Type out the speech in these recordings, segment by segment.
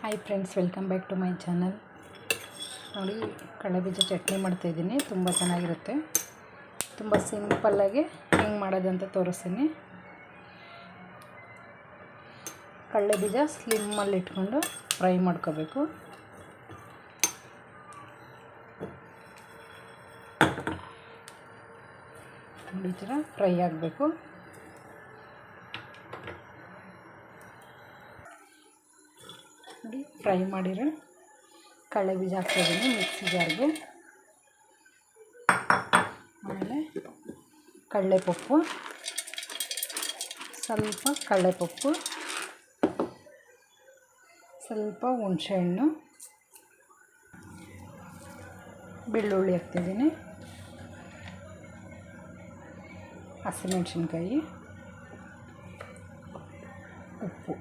Hi friends welcome back to my channel ನೋಡಿ ಕಡಲೆಬೀಜ ಚಟ್ನಿ ಮಾಡ್ತಾಯಿದ್ದೀನಿ ತುಂಬ ಚೆನ್ನಾಗಿರುತ್ತೆ. ತುಂಬ ಸಿಂಪಲ್ಲಾಗಿ ಹೆಂಗೆ ಮಾಡೋದಂತ ತೋರಿಸ್ತೀನಿ. ಕಡಲೆಬೀಜ ಸ್ಲಿಮ್ಮಲ್ಲಿ ಇಟ್ಕೊಂಡು ಫ್ರೈ ಮಾಡ್ಕೋಬೇಕು. ನೋಡಿ ಥರ ಫ್ರೈ ಆಗಬೇಕು. ನೋಡಿ, ಫ್ರೈ ಮಾಡಿರೋ ಕಡಲೆ ಬೀಜ ಹಾಕ್ತಾಯಿದ್ದೀನಿ ಮಿಕ್ಸಿ ಜಾರ್ಗೆ. ಆಮೇಲೆ ಕಡಲೆಪಪ್ಪು, ಸ್ವಲ್ಪ ಕಡಲೆಪಪ್ಪು, ಸ್ವಲ್ಪ ಹುಣಸೆಹಣ್ಣು, ಬೆಳ್ಳುಳ್ಳಿ ಹಾಕ್ತಿದ್ದೀನಿ, ಹಸಿಮೆಣ್ಸಿನ್ಕಾಯಿ, ಉಪ್ಪು.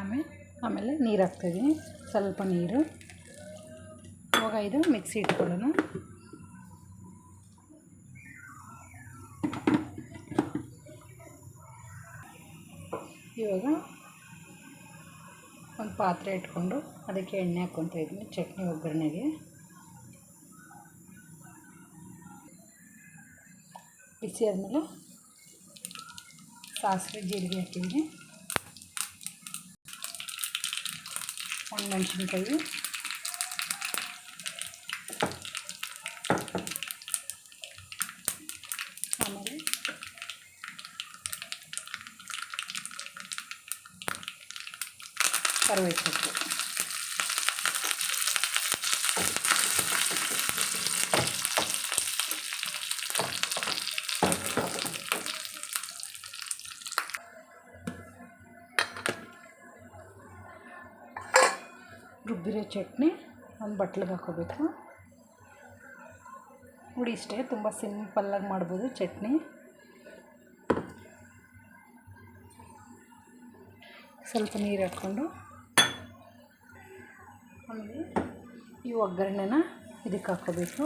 ಆಮೇಲೆ ಆಮೇಲೆ ನೀರು ಹಾಕ್ತಾಯಿದ್ದೀನಿ. ಸ್ವಲ್ಪ ನೀರು. ಇವಾಗ ಇದು ಮಿಕ್ಸಿ ಇಟ್ಕೊಳ್ಳೋಣ. ಇವಾಗ ಒಂದು ಪಾತ್ರೆ ಇಟ್ಕೊಂಡು ಅದಕ್ಕೆ ಎಣ್ಣೆ ಹಾಕ್ಕೊತಾ ಇದ್ದೀನಿ, ಚಟ್ನಿ ಒಗ್ಗರಣೆಗೆ. ಬಿಸಿ ಆದಮೇಲೆ ಸಾಸಿವೆ, ಜೀರಿಗೆ ಹಾಕಿದ್ದೀನಿ. ಒಣಮೆಣ್ಸಿನ್ಕಾಯಿ ಆಮೇಲೆ ಕರಿಬೇವು ರುಬ್ಬಿರೋ ಚಟ್ನಿ, ಒಂದು ಬಟ್ಲಿಗೆ ಹಾಕೋಬೇಕು. ನೋಡಿ ಇಷ್ಟೇ, ತುಂಬ ಸಿಂಪಲ್ಲಾಗಿ ಮಾಡ್ಬೋದು ಚಟ್ನಿ. ಸ್ವಲ್ಪ ನೀರು ಹಾಕ್ಕೊಂಡು. ಆಮೇಲೆ ಈ ಒಗ್ಗರಣೆನ ಇದಕ್ಕೆ ಹಾಕೋಬೇಕು.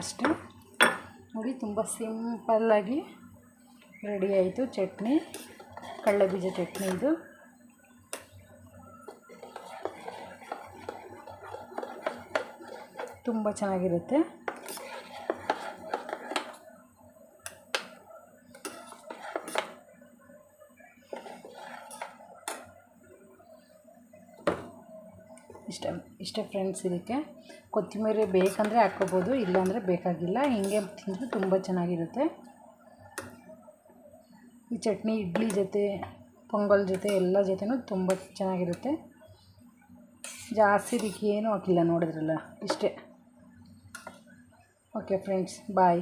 ಅಷ್ಟೇ. ನೋಡಿ, ತುಂಬ ಸಿಂಪಲ್ಲಾಗಿ ರೆಡಿ ಆಯಿತು ಚಟ್ನಿ. ಕಡಲೆಬೀಜ ಚಟ್ನಿ ಇದು. ತುಂಬ ಚೆನ್ನಾಗಿರುತ್ತೆ. ಇಷ್ಟ ಇಷ್ಟ ಫ್ರೆಂಡ್ಸ್ ಇದಕ್ಕೆ. ಕೊತ್ತಂಬರಿ ಬೇಕಂದರೆ ಹಾಕ್ಕೋಬೋದು, ಇಲ್ಲಾಂದರೆ ಬೇಕಾಗಿಲ್ಲ. ಹಿಂಗೆ ತಿಂದರೆ ತುಂಬ ಚೆನ್ನಾಗಿರುತ್ತೆ. ಈ ಚಟ್ನಿ, ಇಡ್ಲಿ ಜೊತೆ, ಪೊಂಗಲ್ ಜೊತೆ, ಎಲ್ಲ ಜೊತೆನೂ ತುಂಬ ಚೆನ್ನಾಗಿರುತ್ತೆ. ಜಾಸ್ತಿ ಇದಕ್ಕೆ ಏನೂ ಹಾಕಿಲ್ಲ, ನೋಡಿದ್ರಲ್ಲ? ಇಷ್ಟೇ. Okay friends bye